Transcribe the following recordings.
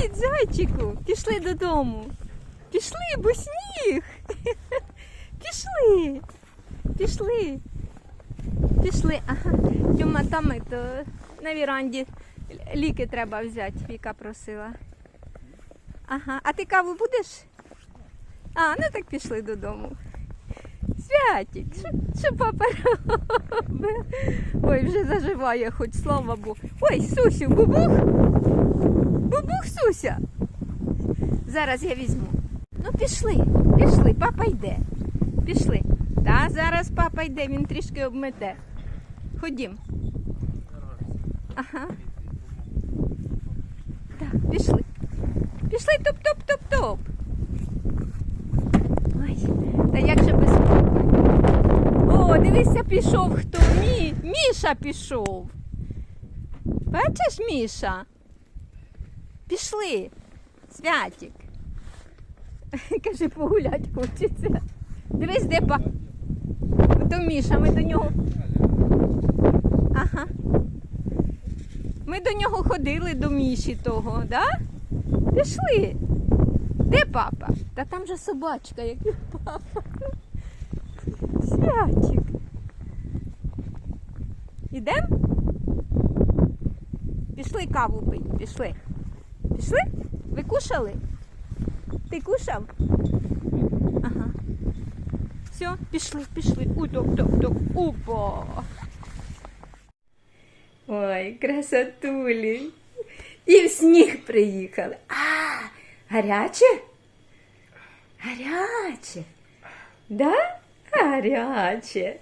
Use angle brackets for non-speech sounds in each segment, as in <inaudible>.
Привіт, зайчику. Пішли додому. Пішли, бо сніг. <laughs> Пішли. Пішли. Пішли. Ага. Тьома там ето, на віранді ліки треба взяти, Віка просила. Ага. А ти каву будеш? А, ну так пішли додому. Святік, що, що папа робить? Ой, вже заживає, хоч слава Богу. Ой, Сусю, бубух. Бубух, Суся. Зараз я візьму. Ну, пішли, пішли, папа йде. Пішли. Та зараз папа йде, він трішки обмете. Ходім. Ага. Так, пішли. Пішли топ-топ-топ-топ. Ой, та як же без О, дивися, пішов хто? Мі... Міша пішов. Бачиш, Міша? Пішли. Святік. <laughs> Каже, погулять хочеться. Дивись, де па. Ото Міша, ми до нього. Ага. Ми до нього ходили до Міші того, да? Пішли. Де папа? Та там же собачка, як і папа. Святик. Ідем? Пішли каву пить, пішли. Пішли? Ви кушали? Ти кушав? Ага. Все, пішли, пішли. У, топ, топ, топ. Опа. Ой, красотулі. І в сніг приїхали. А, гаряче? Гаряче. Да? Гаряче.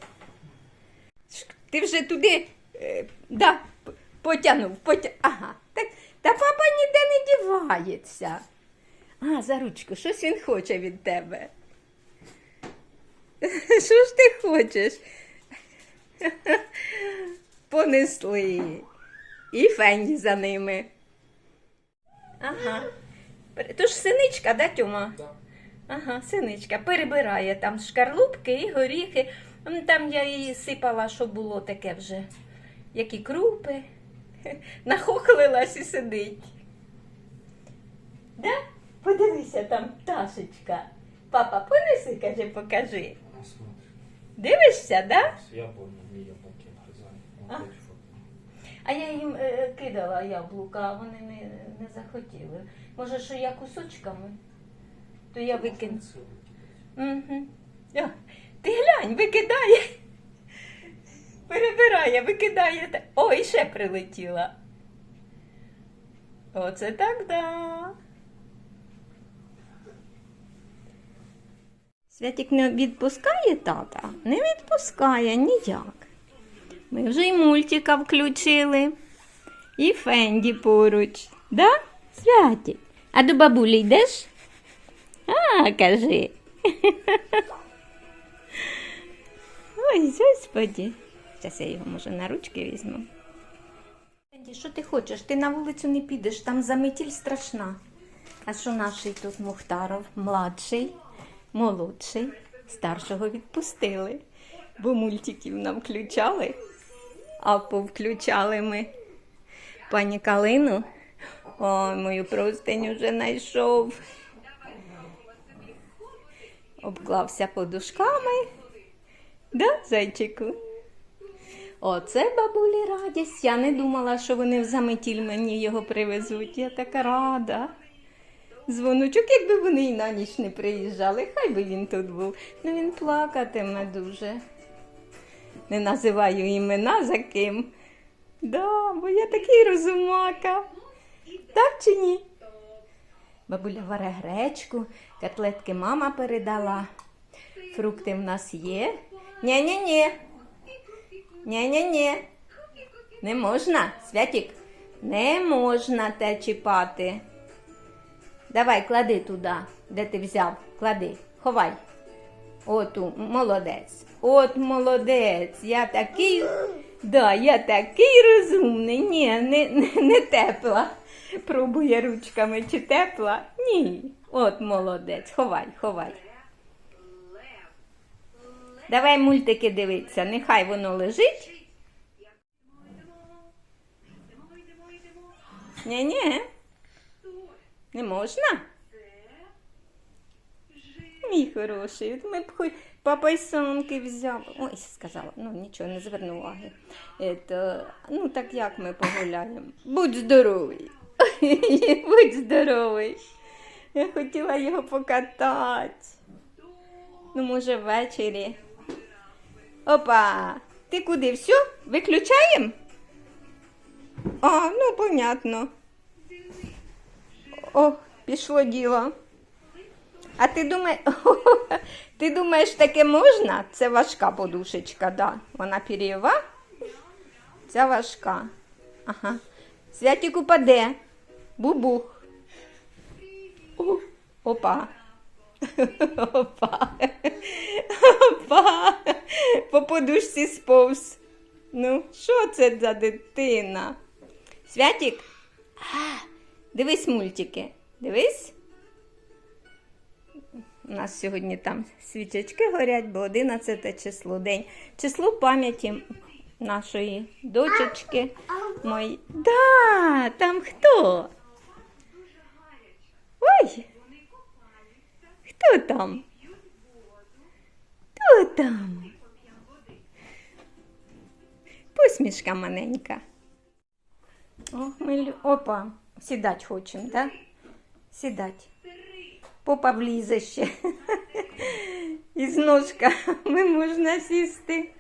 Ти вже туди е, да, потягнув, потя... Ага. Так, та папа ніде не дівається. А, за ручку, щось він хоче від тебе. <laughs> Що ж ти хочеш? <laughs> Понесли. І фені за ними. Ага. То ж синичка, да, Тьома? Ага, синичка перебирає там шкарлупки і горіхи. Там я її сипала, що було таке вже. Які крупи. <laughs> Нахохлилась і сидить. Да? Подивися там пташечка. Папа, понеси, каже, покажи. Дивишся, да? с яблони не яблоки. А? А я їм е, кидала яблука, а вони не, не захотіли. Може, що я кусочками, то я викину. Угу. Ти глянь, викидає. Перебирає, викидає. та- О, і ще прилетіла. Оце так да. Святік не відпускає тата? Не відпускає ніяк. Ми вже й мультика включили. І Фенді поруч. Да? Святік. А до бабулі йдеш? А, кажи. <laughs> Ой, господи. Зараз я його може на ручки візьму. Фенді, що ти хочеш? Ти на вулицю не підеш, там заметіль страшна. А що наший тут Мухтаров, младший, молодший, старшого відпустили, бо мультиків нам включали, а повключали ми пані Калину. Ой, мою простиню вже знайшов. Обклався подушками. Да, зайчику? Оце бабулі радість. Я не думала, що вони в заметіль мені його привезуть. Я така рада. Дзвоночок, якби вони і на ніч не приїжджали, хай би він тут був. Ну він плакатиме дуже. Не називаю імена за ким. Да, бо я такий розумака. Так чи ні? Бабуля варе гречку, котлетки мама передала. Фрукти в нас є. Ні-ні-ні. Ні-ні-ні. Не можна, Святік. Не можна те чіпати. Давай, клади туди, де ти взяв. Клади, ховай. От, молодець. От молодець. Я такий. Да, я такий розумний. Ні, не, не, не тепла. Пробує ручками, чи тепла. Ні. От молодець. Ховай, ховай. Давай мультики дивитися, нехай воно лежить. Ні-ні. Не можна? Мій хороший, ми б хоч папа й сонки взяв. Ой, сказала, ну нічого, не зверну уваги. Это, ну так як ми погуляємо? Будь здоровий. <laughs> Будь здоровий. Я хотіла його покатати. Ну, може, ввечері. Опа! Ти куди? Все? Виключаємо? А, ну, понятно. О, пішло діло. А ти думаєш, <laughs> ти думаєш, таке можна? Це важка подушечка, да. Вона пер'єва. Ця важка. Ага. Святик упаде. Бубух. Опа. <laughs> Опа. <laughs> Опа. По подушці сповз. Ну, що це за дитина? Святик? А, дивись мультики. Дивись. У нас сьогодні там свічечки горять, бо 11 число день. Число пам'яті нашої дочечки. Мої. Да, там хто? Ой! Хто там? Хто там? Посмішка маленька. Ох, ми... Опа, сідать хочемо, да? Сідать. Попа влізе ще. <laughs> Із ножками можна сісти.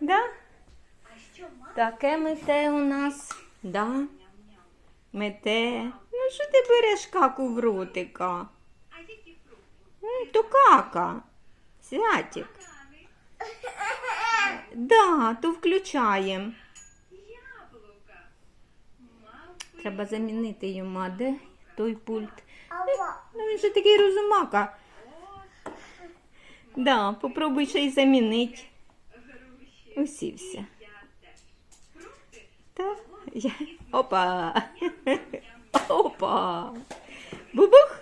Да? Таке мете у нас. Да? Мете. Ну що ти береш каку в ротика? М, То кака. Святик. Да, то включаємо. Треба замінити йому, де той пульт? Ну він же такий розумака. Да, попробуй ще й замінити. Усівся. Та, я... Опа. Опа. Бубух.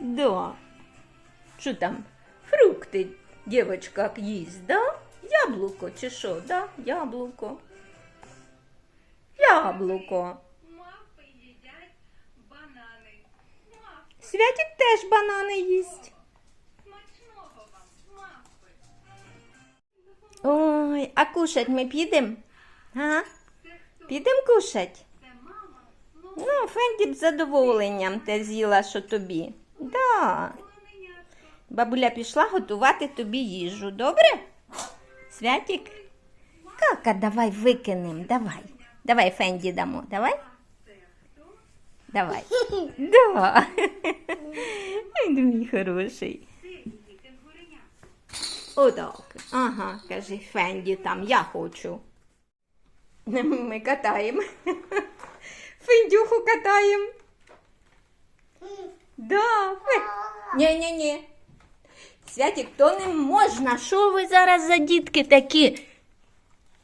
Да. Що там? Фрукти дівчинка їсть, да? Яблуко чи що, да? Яблуко. Яблуко. Мавпи їдять банани. Святик теж банани їсть. смачного вам, мавпи. Ой, а кушать ми підемо? Підемо кушать? Ну, Фенді б задоволенням те з'їла, що тобі. Да. Бабуля пішла готувати тобі їжу, добре? Святик? Кака, давай викинем, давай. Давай Фенді дамо, давай. Давай. Да. Ай, ну, мій хороший. Кенгуреня. Отак. Ага, каже Фенді там, я хочу. Ми катаємо. Фендюху катаємо. Да. Ні-ні-ні. Святик, то не можна. Що ви зараз за дітки такі?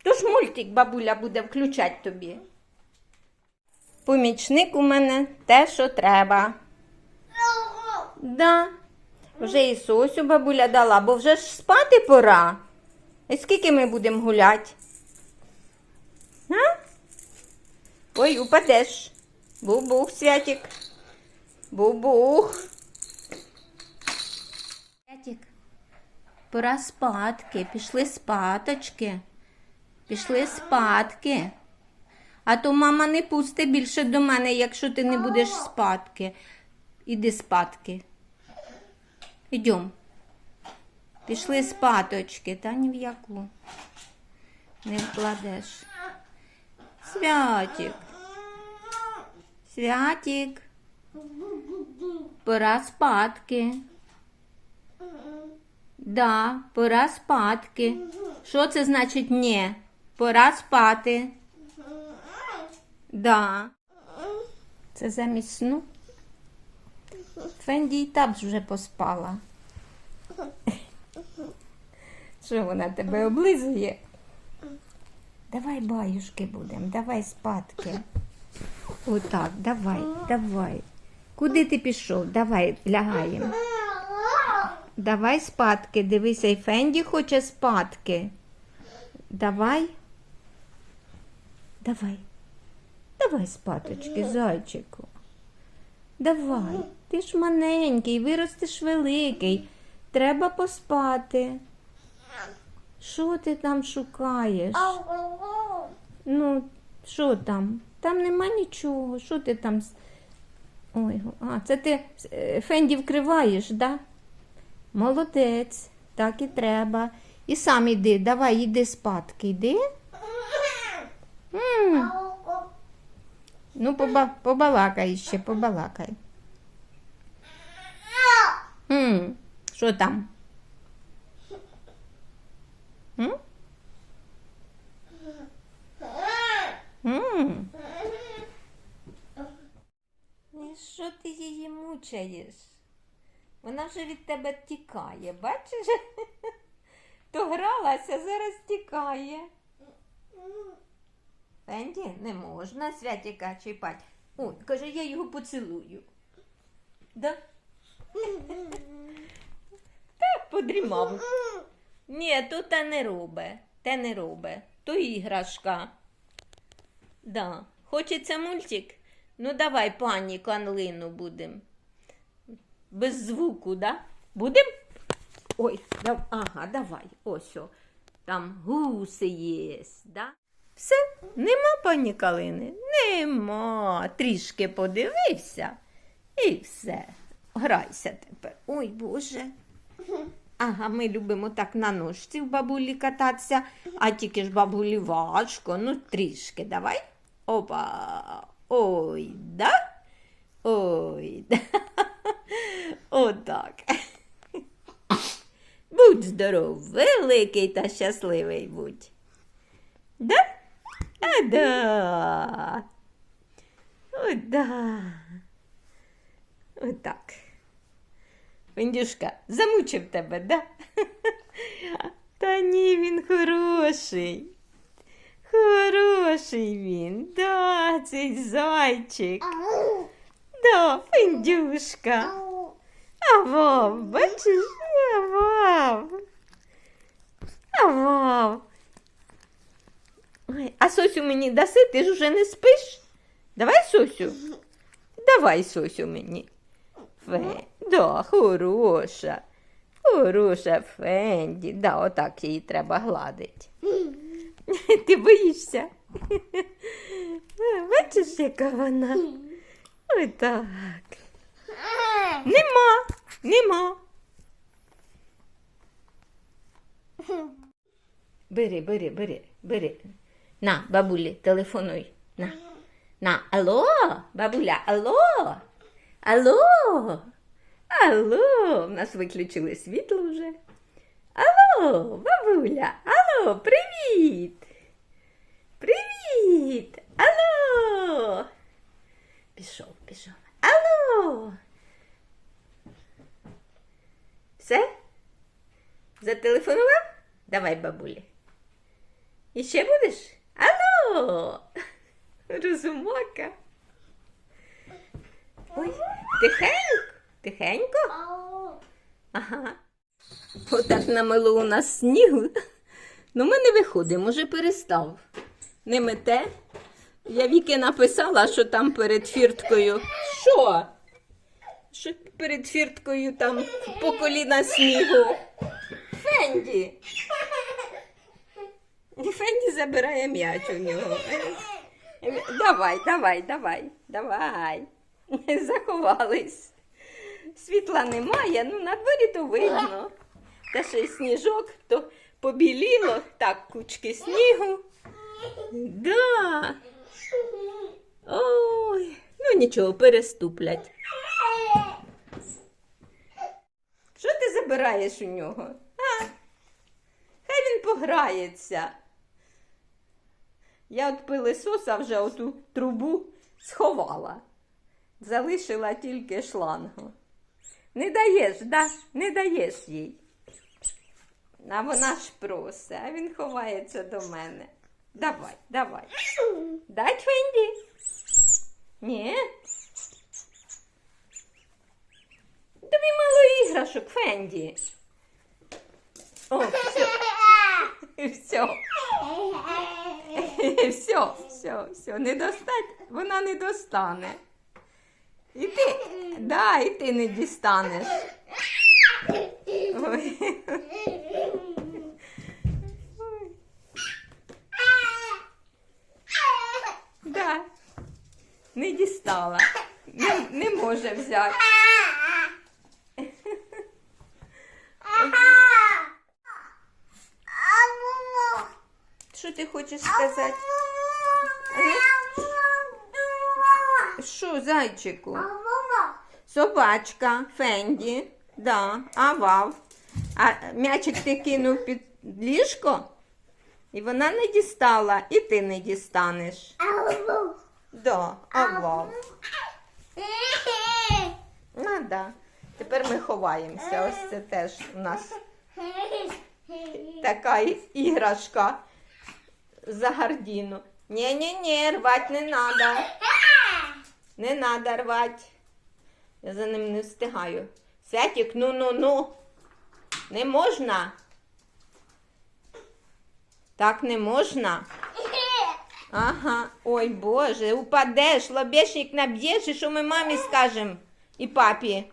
То ж мультик бабуля буде включати тобі. Помічник у мене те, що треба. Да. Вже і сосю бабуля дала, бо вже ж спати пора. І скільки ми будемо гуляти? А? Ой, упадеш. Бубух, святик. Бубух. Святик. Пора спадки. Пішли спаточки. Пішли спадки. А то мама не пусти більше до мене, якщо ти не будеш спадки. Іди спадки. Ідем. Пішли спаточки, та ні в яку. Не вкладеш. Святик. Святик. Пора спадки. Да, пора спадки. Що це значить ні? Пора спати. Да. Це замість сну. Фенді і так вже поспала. Що вона тебе облизує? Давай баюшки будемо, давай спадки. Отак, давай, давай. Куди ти пішов? Давай, лягаємо. Давай спадки. Дивися, і Фенді хоче спадки. Давай. Давай. Давай спаточки, зайчику. Давай, ти ж маленький, виростеш великий. Треба поспати. Що ти там шукаєш? Ну, що там? Там нема нічого. Що ти там? Ой, а, це ти е, Фенді вкриваєш, да? Молодець, так і треба. І сам іди, давай, іди спадки, йди. М, Ну, поба, побалакай ще, побалакай. М, Що там? М? М. І що ти її мучаєш? Вона вже від тебе тікає, бачиш? <laughs> То гралася, зараз тікає. Фенді, не можна святіка чіпати. Ой, каже, я його поцілую. Да? <laughs> Так, подрімав. Ні, то те не робе. Те не робе. То іграшка. Да. Хочеться мультик? Ну давай пані канлину будем. Без звуку, да? Будем? Ой, дав... ага, давай. Ось о. Там гуси є, да? Все, нема пані Калини? Нема. Трішки подивився і все. Грайся тепер. Ой, Боже. Ага, ми любимо так на ножці в бабулі кататися, а тільки ж бабулі важко. Ну, трішки давай. Опа. Ой, да? Ой, <laughs> да. Отак. Будь здоров, великий та щасливий будь. Да? А да. О. Отак. Вендюшка, замучив тебе, да? Та ні, він хороший. Хороший він, да, цей зайчик. Да, Фендюшка. А вов, бачиш? А вов. А вов. Ой, а Сосю мені даси, ти ж уже не спиш? Давай Сосю. Давай Сосю мені. Фе, да, хороша. Хороша Фенді. Да, отак її треба гладити. Ти боїшся? Бачиш, яка вона? Отак. Нема, нема. Бери, бери, бери, бери. На, бабулі, телефонуй. На. На, алло, бабуля, алло. Алло. Алло, в нас виключили світло вже. Алло, бабуля, алло, привіт. Привіт. Алло. Пішов, пішов. Алло. Все? Зателефонував? Давай, бабулі. І ще будеш? Алло! Розумака. Ой, тихенько, тихенько. Ага. Отак намило у нас снігу. Ну, ми не виходимо, може перестав. Не мете. Я Віки написала, що там перед фірткою. Що? Що перед фірткою там по коліна снігу. Фенді. Фенді забирає м'яч у нього. Давай, давай, давай, давай. Заховались. Світла немає, ну на дворі то видно. Та ще й сніжок, то побіліло, так, кучки снігу. Да. Ой, ну нічого, переступлять. Що ти забираєш у нього? А? Хай він пограється. Я от пилисоса вже оту трубу сховала. Залишила тільки шлангу. Не даєш, да? Не даєш їй. А вона ж просить, а він ховається до мене. Давай, давай. Дай Фенді? Ні. Тобі мало іграшок, Фенді. О, все. Все. Все. все, все, не достать, вона не достане. І ти, да, і ти не дістанеш. <laughs> Ой. Ой. Не дістала. Не, не може взяти. Що ти хочеш сказати? Що, зайчику? Собачка, Фенді, да, авав. А м'ячик ти кинув під ліжко, і вона не дістала, і ти не дістанеш. Да, авав. Ну, да. Тепер ми ховаємося. Ось це теж у нас така іграшка за гардіну. Ні-ні-ні, рвати не треба. Не треба рвати. Я за ним не встигаю. Святік, ну-ну-ну. Не можна. Так не можна. Ага. Ой, Боже, упадеш, лобешник наб'єш, і що ми мамі скажемо? І папі.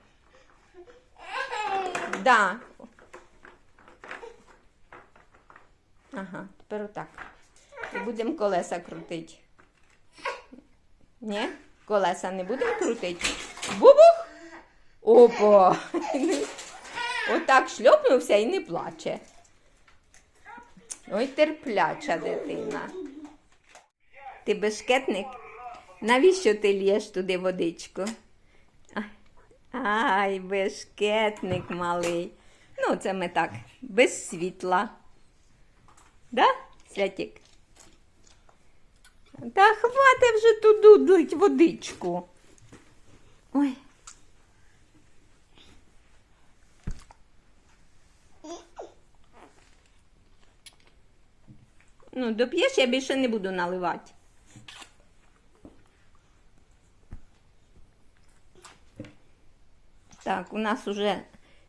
Да. Ага, тепер отак. Будемо колеса крутити. Ні? Колеса не будемо крутити. Бубух! Опа! Отак шльопнувся і не плаче. Ой, терпляча дитина. Ти бешкетник? Навіщо ти лєш туди водичку? Ай, бешкетник малий. Ну, це ми так, без світла. Да, Святік? Та хвати вже туди лить водичку. Ой. Ну, доп'єш, я більше не буду наливати. Так, у нас уже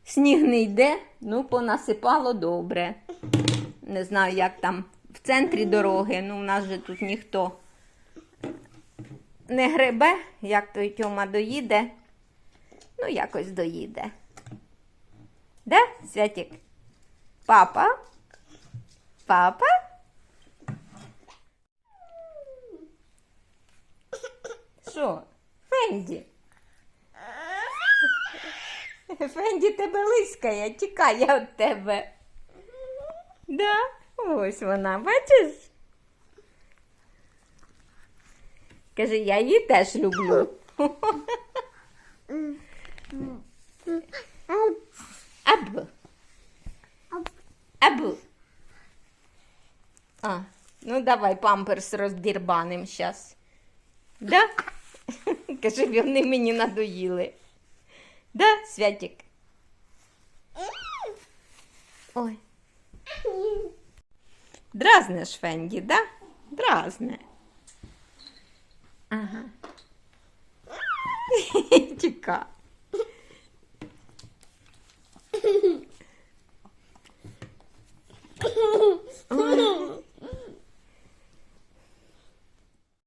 сніг не йде, ну понасипало добре. Не знаю, як там в центрі дороги, ну у нас же тут ніхто не гребе, як той Тьома доїде. Ну, якось доїде. Де, Святік? Папа? Папа? Що? Фенді? <laughs> Фенді тебе лискає, тікає від тебе. Да, ось вона, бачиш? Каже, я її теж люблю. <laughs> Абу. Абу. А, ну давай памперс роздірбаним зараз. Да? <laughs> Каже, вони мені надоїли. Да, Святик? Ой. Дразнеш Фенді, да? Дразне. Ага. <laughs> Тіка. Ой.